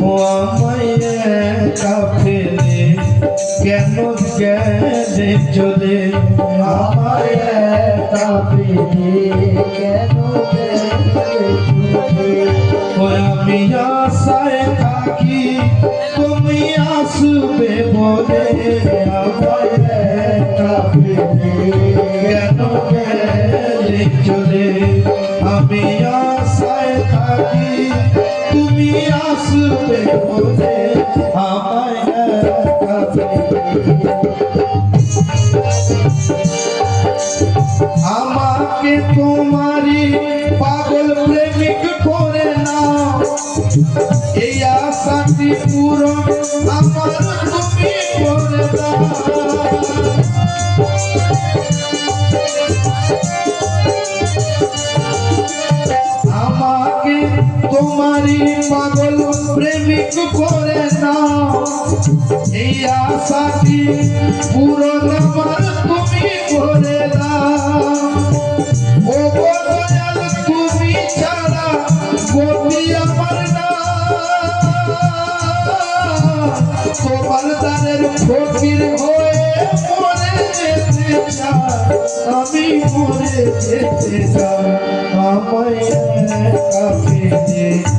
ও আমায় একা ফেলে কেন গেলে চলে? আমায় একা পেলে কেন গেলে ও আমি আশায় থাকি, তুমি আসবে বলে আমায় আমায় একা ফেলে আমাকে তোমারই পাগল প্রেমিক করে নাও। পাগল করে নাও এই আশাটি পূরণ আমার তুমি করে দাও ও দয়াল তুমি ছাড়া গতি আমার না তোমার দানের ফকির হয়ে মরে যেতে আমি মরে যেতে চাই। আমায় ফেলে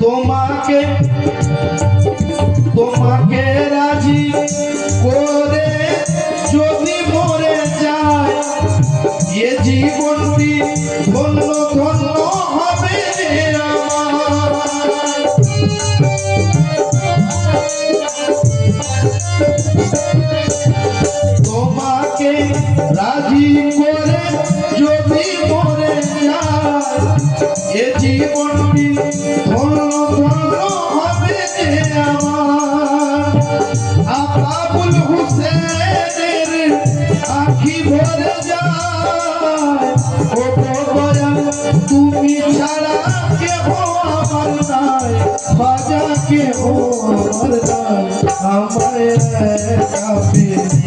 তোমাকে তোমাকে রাজি যদি মরে যায় আকাবুল হুসেনের আখি ভরে যায়। তুমি ছাড়া কেহ আমার নাই বাজা কেহ আমার নাই আমায় একা ফেলে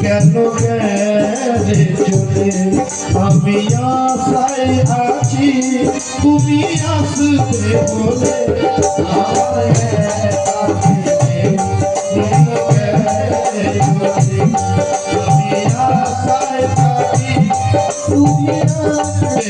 কেন গেলে চলে আমি আশায় আছি তুমি আসবে বলে আমায়